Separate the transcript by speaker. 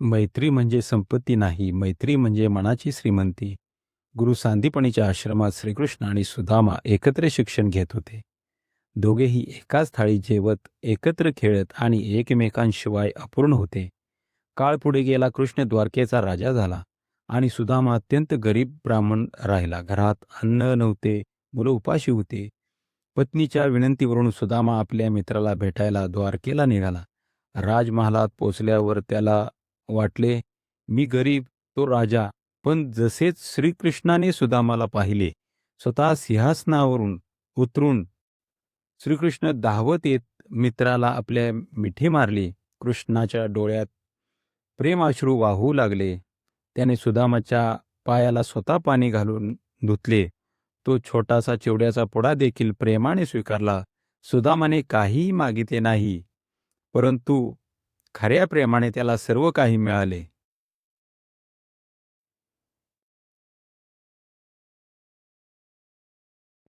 Speaker 1: मैत्री म्हणजे संपत्ती नाही मैत्री म्हणजे मनाची श्रीमंती. गुरु सांदीपणीच्या आश्रमात श्रीकृष्ण आणि सुदामा एकत्र शिक्षण घेत होते. दोघेही एकाच थाळी जेवत एकत्र खेळत आणि एकमेकांशिवाय अपूर्ण होते. काळ पुढे गेला कृष्ण द्वारकेचा राजा झाला आणि सुदामा अत्यंत गरीब ब्राह्मण राहिला. घरात अन्न नव्हते मुलं उपाशी होते. पत्नीच्या विनंतीवरून सुदामा आपल्या मित्राला भेटायला द्वारकेला निघाला. राजमहालात पोचल्यावर त्याला वाटले मी गरीब तो राजा पण जसेच श्रीकृष्णाने सुदामाला पाहिले स्वतः सिंहासनावरून उतरून श्रीकृष्ण धावत येत मित्राला आपल्या मिठी मारली कृष्णाच्या डोळ्यात प्रेमाश्रू वाहू लागले. त्याने सुदामाच्या पायाला स्वतः पाणी घालून धुतले. तो छोटासा चिवड्याचा पुडा देखील प्रेमाने स्वीकारला. सुदामाने काहीही मागितले नाही परंतु खऱ्या प्रेमाने त्याला सर्व काही मिळाले.